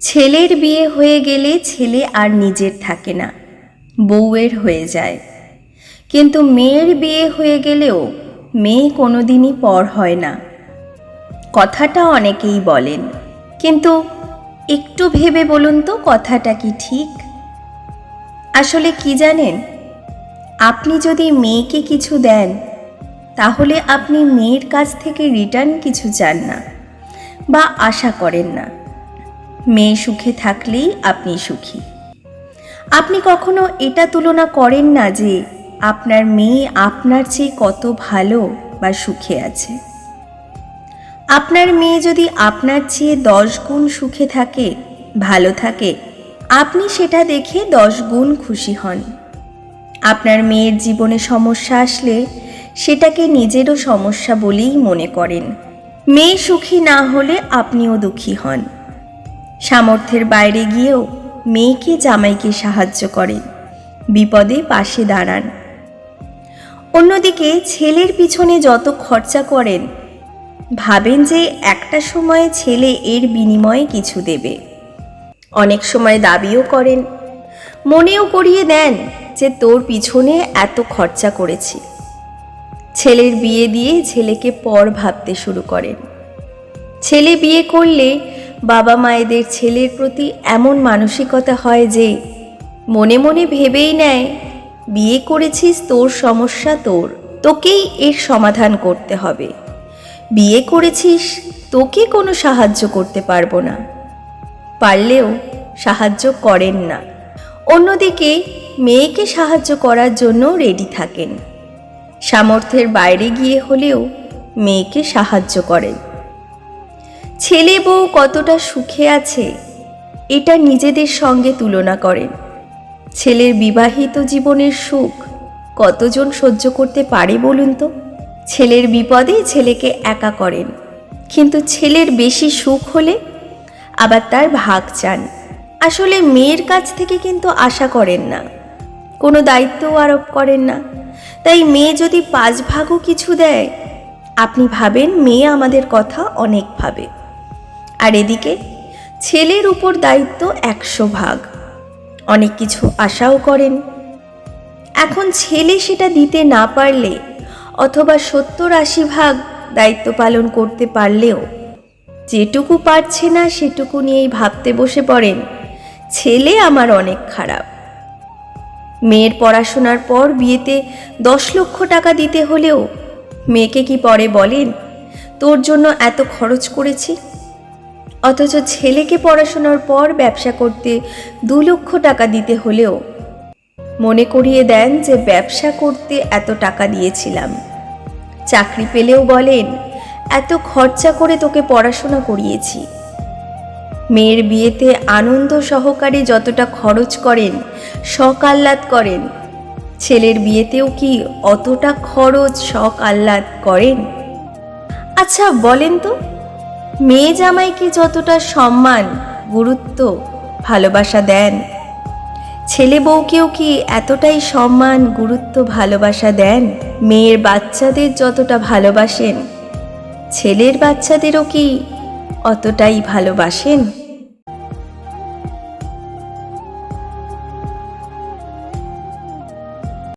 ছেলের বিয়ে হয়ে গেলে ছেলে আর নিজের থাকে না, বউয়ের হয়ে যায়। কিন্তু মেয়ের বিয়ে হয়ে গেলেও মেয়ে কোনোদিনই পর হয় না। কথাটা অনেকেই বলেন, কিন্তু একটু ভেবে বলুন তো কথাটা কি ঠিক? আসলে কি জানেন, আপনি যদি মেয়েকে কিছু দেন, তাহলে আপনি মেয়ের কাছ থেকে রিটার্ন কিছু চান না, বা আশা করেন না। মেয়ে সুখে থাকলেই আপনি সুখী। আপনি কখনো এটা তুলনা করেন না যে আপনার মেয়ে আপনার চেয়ে কত ভালো বা সুখে আছে। আপনার মেয়ে যদি আপনার চেয়ে দশ গুণ সুখে থাকে, ভালো থাকে, আপনি সেটা দেখে দশ গুণ খুশি হন। আপনার মেয়ের জীবনে সমস্যা আসলে সেটাকে নিজেরও সমস্যা বলেই মনে করেন। মেয়ে সুখী না হলে আপনিও দুঃখী হন। সামর্থ্যের বাইরে গিয়েও মেয়েকে জামাইকে সাহায্য করেন বিপদে পাশে দাঁড়ান। অন্যদিকে ছেলের পিছনে যত খরচা করেন, ভাবেন যে একটা সময়ে ছেলে এর বিনিময়ে কিছু দেবে। অনেক সময় দাবিও করেন। মনেও করিয়ে দেন যে তোর পিছনে এত খরচা করেছি। ছেলের বিয়ে দিয়ে ছেলেকে পর ভাবতে শুরু করেন। ছেলে বিয়ে করলে বাবা মায়েদের ছেলের প্রতি এমন মানসিকতা হয় যে মনে মনে ভেবেই নেয়, বিয়ে করেছিস তোর সমস্যা তোর, তোকেই এর সমাধান করতে হবে। বিয়ে করেছিস, তোকে কোনো সাহায্য করতে পারব না। পারলেও সাহায্য করেন না। অন্যদিকে মেয়েকে সাহায্য করার জন্য রেডি থাকেন। সামর্থ্যের বাইরে গিয়ে হলেও মেয়েকে সাহায্য করেন। ছেলে বউ কতটা সুখে আছে, এটা নিজেদের সঙ্গে তুলনা করেন ছেলের বিবাহিত জীবনের সুখ কতজন সহ্য করতে পারে বলুন তো? ছেলের বিপদে ছেলেকে একা করেন, কিন্তু ছেলের বেশি সুখ হলে আবার তার ভাগ চান। আসলে মেয়ের কাছ থেকে কিন্তু আশা করেন না, কোনো দায়িত্বও আরোপ করেন না। তাই মেয়ে যদি পাঁচ ভাগও কিছু দেয়, আপনি ভাবেন মেয়ে আমাদের কথা অনেক ভাবে। আর এদিকে, ছেলের উপর দায়িত্ব একশো ভাগ। অনেক কিছু আশাও করেন। এখন ছেলে সেটা দিতে না পারলে অথবা সত্তর আশি ভাগ দায়িত্ব পালন করতে পারলেও যেটুকু পারছে না সেটুকু নিয়েই ভাবতে বসে পড়েন, ছেলে আমার অনেক খারাপ। মেয়ের পড়াশোনার পর বিয়েতে দশ লক্ষ টাকা দিতে হলেও মেয়েকে কি পরে বলেন, তোর জন্য এত খরচ করেছি? অথচ ছেলেকে পড়াশোনার পর ব্যবসা করতে দু লক্ষ টাকা দিতে হলেও মনে করিয়ে দেন যে ব্যবসা করতে এত টাকা দিয়েছিলাম। চাকরি পেলেও বলেন, এত খরচা করে তোকে পড়াশোনা করিয়েছি। মেয়ের বিয়েতে আনন্দ সহকারে যতটা খরচ করেন শখ আহ্লাদ করেন, ছেলের বিয়েতেও কি অতটা খরচ শখ আহ্লাদ করেন? আচ্ছা বলেন তো। মেয়ে জামাইকে যতটা সম্মান, গুরুত্ব, ভালোবাসা দেন, ছেলে বউকেও কি এতটাই সম্মান, গুরুত্ব, ভালোবাসা দেন? মেয়ের বাচ্চাদের যতটা ভালোবাসেন, ছেলের বাচ্চাদেরও কি অতটাই ভালোবাসেন?